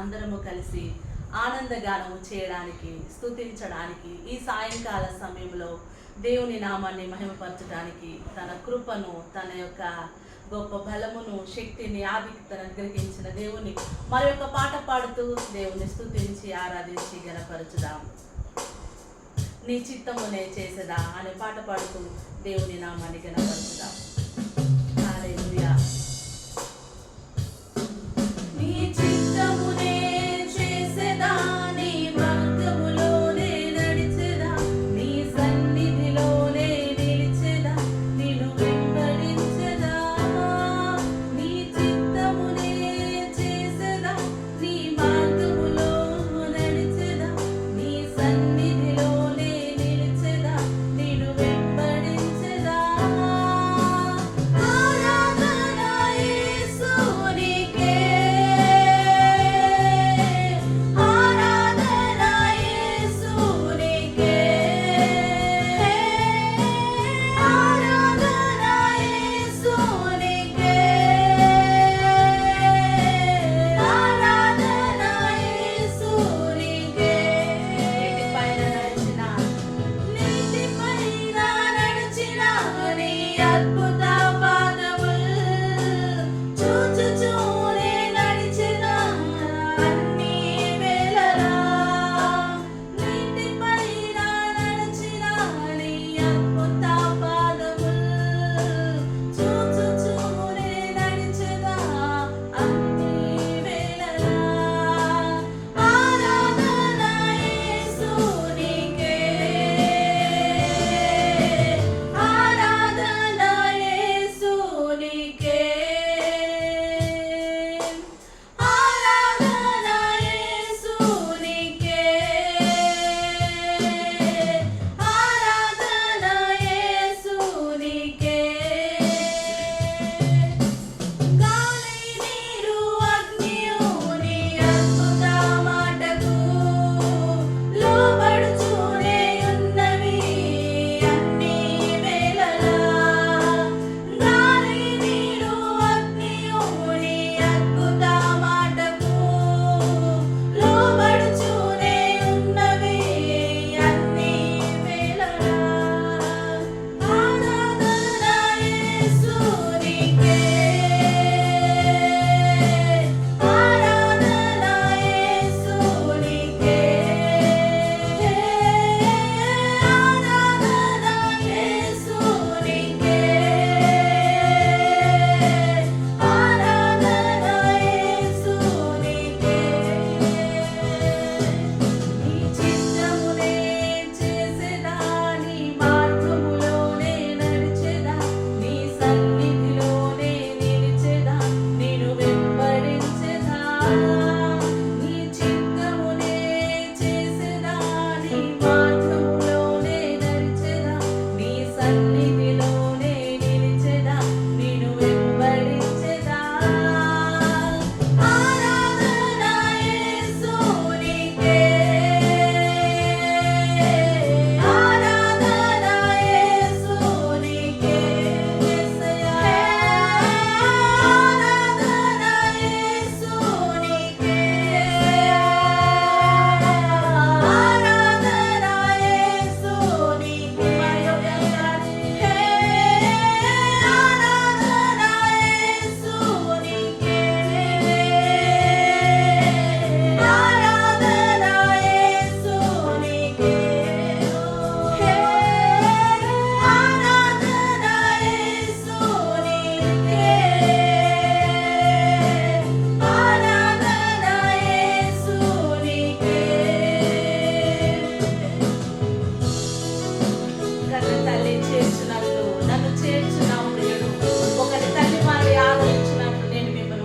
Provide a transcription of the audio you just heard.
అందరము కలిసి ఆనందగానము చేయడానికి స్తుతించడానికి ఈ సాయంకాల సమయంలో దేవుని నామాన్ని మహిమపరచడానికి తన కృపను తన యొక్క గొప్ప బలమును శక్తిని ఆధిక్యతను అనుగ్రహించిన దేవుని మరి యొక్క పాట పాడుతూ దేవుని స్థుతించి ఆరాధించి గనపరచుదాం. నీ చిత్తమునే చేసేదా అనే పాట పాడుతూ దేవుని నామాన్ని గనపరచుదాం. that, but